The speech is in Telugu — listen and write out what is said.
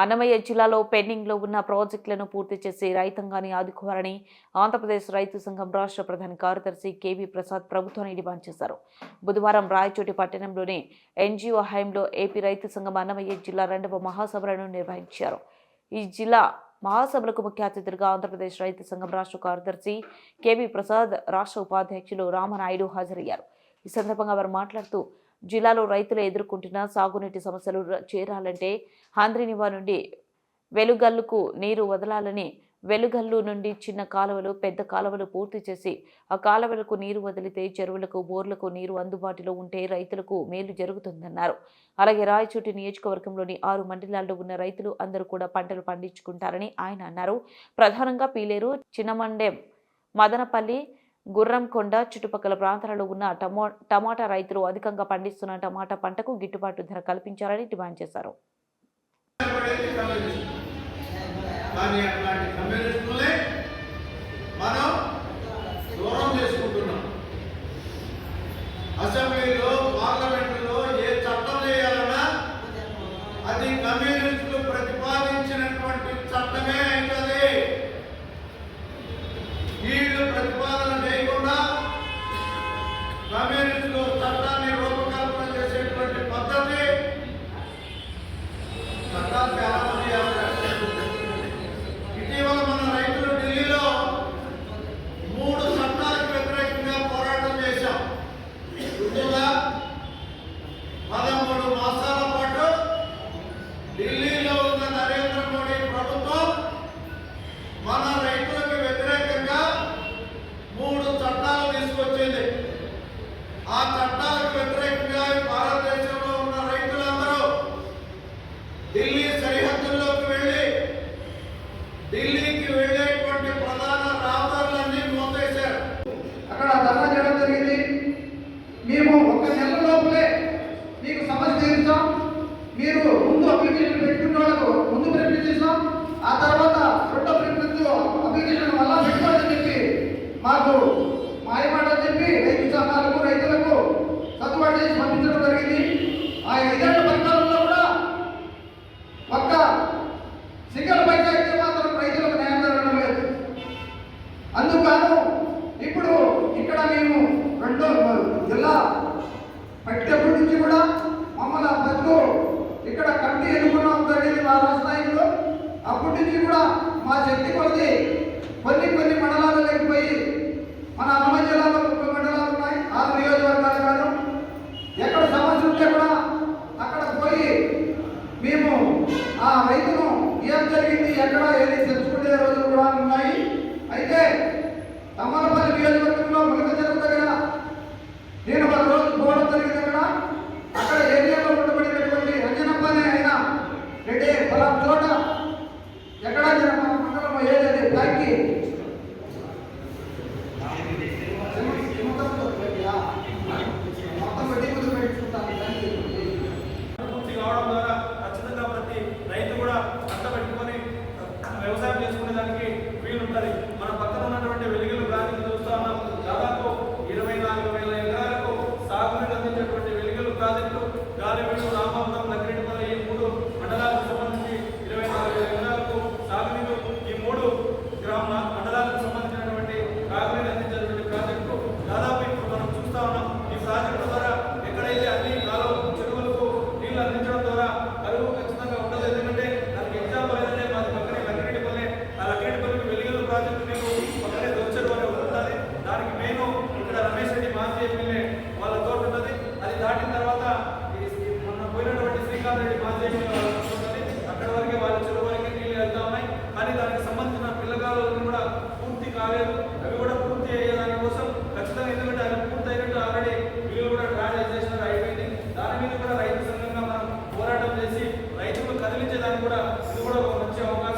అన్నమయ్య జిల్లాలో పెండింగ్లో ఉన్న ప్రాజెక్టులను పూర్తి చేసి రైతాంగాన్ని ఆదుకోవాలని ఆంధ్రప్రదేశ్ రైతు సంఘం రాష్ట్ర ప్రధాన కార్యదర్శి కేవీ ప్రసాద్ ప్రభుత్వాన్ని డిమాండ్ చేశారు. బుధవారం రాయచోటి పట్టణంలోని ఎన్జిఓ హయంలో ఏపీ రైతు సంఘం అన్నమయ్య జిల్లా రెండవ మహాసభలను నిర్వహించారు. ఈ జిల్లా మహాసభలకు ముఖ్య అతిథులుగా ఆంధ్రప్రదేశ్ రైతు సంఘం రాష్ట్ర కార్యదర్శి కేవీ ప్రసాద్ రాష్ట్ర ఉపాధ్యక్షులు రామనాయుడు హాజరయ్యారు. ఈ సందర్భంగా వారు మాట్లాడుతూ జిల్లాలో రైతులు ఎదుర్కొంటున్న సాగునీటి సమస్యలు చేరాలంటే హంద్రినివా నుండి వెలుగల్లుకు నీరు వదలాలని వెలుగల్లు నుండి చిన్న కాలువలు పెద్ద కాలువలు పూర్తి చేసి ఆ కాలువలకు నీరు వదిలితే చెరువులకు బోర్లకు నీరు అందుబాటులో ఉంటే రైతులకు మేలు జరుగుతుందన్నారు. అలాగే రాయచోటి నియోజకవర్గంలోని ఆరు మండలాల్లో ఉన్న రైతులు అందరూ కూడా పంటలు పండించుకుంటారని ఆయన అన్నారు. ప్రధానంగా పీలేరు చిన్నమండెం మదనపల్లి గుర్రంకొండ చుట్టుపక్కల ప్రాంతాలలో ఉన్న టమో టమాటా రైతులు అధికంగా పండిస్తున్న టమాటా పంటకు గిట్టుబాటు ధర కల్పించాలని డిమాండ్ చేశారు. మనం ఢిల్లీకి వెళ్ళేటువంటి ప్రధాన రహదారులన్నీ మూసేశారు అక్కడ ధర్నా చేయడం జరిగింది. మేము ఒక నెల లోపలే మీకు సమస్య తీరుస్తాం. మీరు ముందు అప్లికేషన్ పెట్టుకున్న వాళ్ళకు ముందు ప్రిపేర్ చేస్తాం. ఆ తర్వాత రెండో ప్రిపేర్ అప్లికేషన్ వల్ల పెట్టుకోవాలని చెప్పి మాకు మాయమాట చెప్పి రైతు సంఘాలకు రైతులకు సర్దుబాటు చేసి పంపించడం జరిగింది. ఆ ఐదేళ్ళ పరిపాలనలో కూడా ఒక్క సింగల్ పైసా అయితే మాత్రం రైతులకు న్యాయం జరగడం లేదు అందుకు ఇప్పుడు ఇక్కడ మేము రెండో జిల్లా పట్టేప్పటి నుంచి కూడా మమ్మల్ని బతుకు ఇక్కడ కమిటీ ఎన్నుకున్నాం జరిగింది మా రాష్ట్ర అప్పటి నుంచి కూడా మా శక్తి కొద్ది కొన్ని కొన్ని మండలాలు లేకపోయి మన అన్నమయ్య జిల్లాలో ముప్పై మండలాలు ఉన్నాయి ఆరు నియోజకవర్గాలు కాదు. ఎక్కడ సమస్య ఉంటే కూడా అక్కడ పోయి మేము ఆ రైతును ఏం జరిగింది ఎక్కడ ఏది తెలుసుకునే రోజులు కూడా ఉన్నాయి. అయితే తమ్మలపల్లి నియోజకవర్గంలో ములక జరుగుతుంది దగ్గర నేను ఒక రోజు పోవడం కాలేదు. అవి కూడా పూర్తి అయ్యే దానికోసం ఖచ్చితంగా ఎందుకంటే అవి పూర్తి అయినట్టు ఆల్రెడీ వీళ్ళు కూడా డ్రా చేసేసినారు అయిపోయింది దాని మీద కూడా రైతు సంఘంగా మనం పోరాటం చేసి రైతులు కదిలించేదానికి కూడా ఇది కూడా ఒక మంచి అవకాశం.